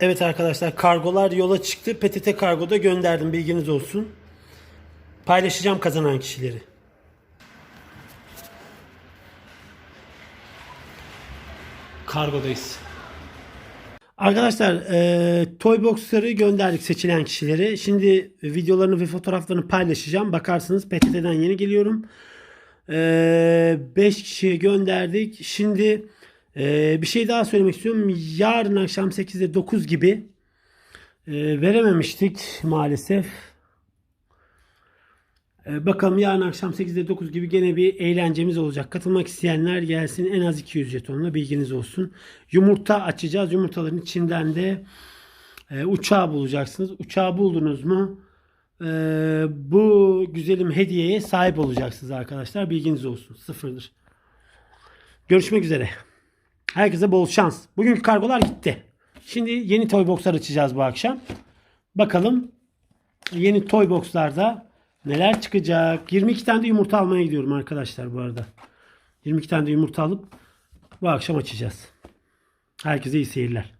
Evet arkadaşlar kargolar yola çıktı. PTT kargoda gönderdim bilginiz olsun. Paylaşacağım kazanan kişileri. Kargodayız. Arkadaşlar e, Toybox'ları gönderdik seçilen kişileri. Şimdi videolarını ve fotoğraflarını paylaşacağım. Bakarsınız PTT'den yeni geliyorum. 5 kişiye gönderdik. Şimdi e, bir şey daha söylemek istiyorum. Yarın akşam 8'de 9 gibi e, verememiştik maalesef. E, bakalım yarın akşam 8'de 9 gibi gene bir eğlencemiz olacak. Katılmak isteyenler gelsin. En az 200 jetonla bilginiz olsun. Yumurta açacağız. Yumurtaların içinden de e, uçağı bulacaksınız. Uçağı buldunuz mu? e, bu güzelim hediyeye sahip olacaksınız arkadaşlar. Bilginiz olsun. Sıfırdır. Görüşmek üzere. Herkese bol şans. Bugünkü kargolar gitti. Şimdi yeni toy boxlar açacağız bu akşam. Bakalım yeni toy boxlarda neler çıkacak. 22 tane de yumurta almaya gidiyorum arkadaşlar bu arada. 22 tane de yumurta alıp bu akşam açacağız. Herkese iyi seyirler.